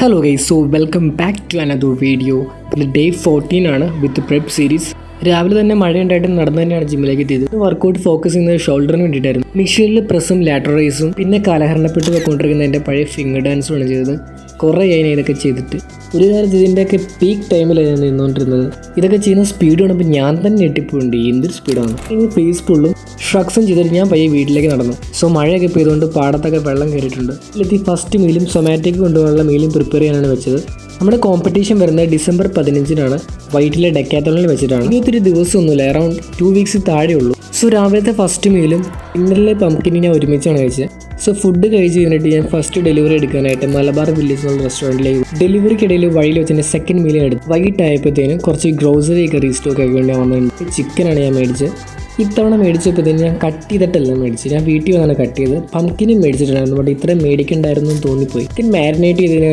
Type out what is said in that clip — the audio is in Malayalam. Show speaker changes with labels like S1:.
S1: Hello guys so welcome back to another video ഇത് ഡേ ഫോർട്ടീൻ ആണ് വിത്ത് പ്രെപ്പ് സീരീസ് രാവിലെ തന്നെ മഴയുണ്ടായിട്ട് നടന്നു തന്നെയാണ് ജിമ്മിലേക്ക് എത്തിയത്. വർക്കൗട്ട് ഫോക്കസ് ചെയ്യുന്നത് ഷോൾഡറിന് വേണ്ടിയിട്ടായിരുന്നു. മിഷീനിൽ പ്രസ്സും ലാറ്റർ റൈസും പിന്നെ കാലഹരണപ്പെട്ട് വെക്കൊണ്ടിരിക്കുന്ന എന്റെ പഴയ ഫിംഗർ ഡാൻസുമാണ് ചെയ്തത്. കുറേ ഞാൻ ഇതൊക്കെ ചെയ്തിട്ട്. ഒരു കാലത്ത് ഇതിന്റെയൊക്കെ പീക്ക് ഞാൻ നിന്നുകൊണ്ടിരുന്നത് ഇതൊക്കെ ചെയ്യുന്ന സ്പീഡ് കാണുമ്പോൾ ഞാൻ തന്നെ ഞെട്ടിപ്പോണ്ട് എന്തൊരു സ്പീഡാണ് ഇനി ഫേസ് ഫുള്ളും ഷ്രക്സും ചെയ്തിട്ട് ഞാൻ പയ്യെ വീട്ടിലേക്ക് നടന്നു. സോ മഴയൊക്കെ പെയ്തുകൊണ്ട് പാടത്തൊക്കെ വെള്ളം കയറിയിട്ടുണ്ട് ഇതിലെത്തി ഫസ്റ്റ് മീലും സൊമാറ്റോയ്ക്ക് കൊണ്ടുപോകാനുള്ള മീലും പ്രിപ്പയർ ചെയ്യാനാണ് വെച്ചത്. നമ്മുടെ കോമ്പറ്റീഷൻ വരുന്നത് ഡിസംബർ പതിനഞ്ചിനാണ്. വൈറ്റിലെ ഡെക്കാത്തോണിൽ വെച്ചിട്ടാണ്. ഇനി ഒത്തിരി ദിവസമൊന്നുമില്ല. അറൗണ്ട് ടു വീക്സ് താഴെ ഉള്ളൂ. സോ രാവിലത്തെ ഫസ്റ്റ് മീലും ഇന്നലെ പംകിനി ഞാൻ ഒരുമിച്ചാണ് കഴിച്ചത്. സോ ഫുഡ് കഴിച്ച് കഴിഞ്ഞിട്ട് ഞാൻ ഫസ്റ്റ് ഡെലിവറി എടുക്കാനായിട്ട് മലബാർ വില്ലേജ് എന്നുള്ള റെസ്റ്റോറന്റിലേക്ക് ഡെലിവറിക്കിടയിൽ വഴിയിൽ വെച്ച് സെക്കൻഡ് മീൽ എടുത്തു വൈകിട്ടായപ്പോഴത്തേനും കുറച്ച് ഗ്രോസറി ഒക്കെ റീസ്റ്റോക്ക് ആക്കി വേണ്ടി വന്നിട്ടുണ്ട് ചിക്കനാണ് ഞാൻ മേടിച്ചത്. ഇത്തവണ മേടിച്ചപ്പോഴത്തേന് ഞാൻ കട്ട് ചെയ്തിട്ടല്ല മേടിച്ചത്. ഞാൻ വീട്ടിൽ വന്നാണ് കട്ട് ചെയ്ത് പംകിനും മേടിച്ചിട്ടുണ്ടായിരുന്നു ബട്ട് ഇത്രയും മേടിക്കണ്ടായിരുന്നു എന്ന് തോന്നിപ്പോയി. മാരിനേറ്റ് ചെയ്തതിന്